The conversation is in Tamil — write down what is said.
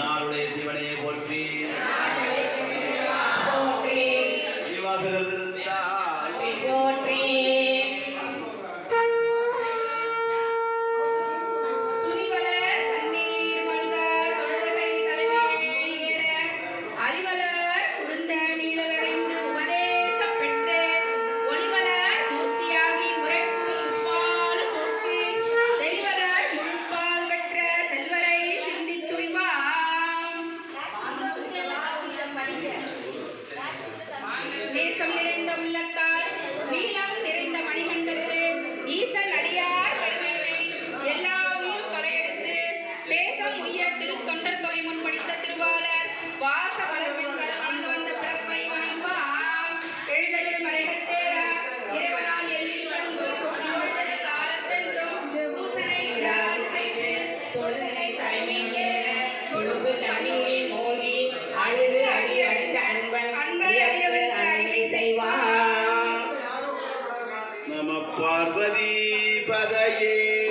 என்னாருடைய சிவனையை போற்றி. பார்வதி பதையே.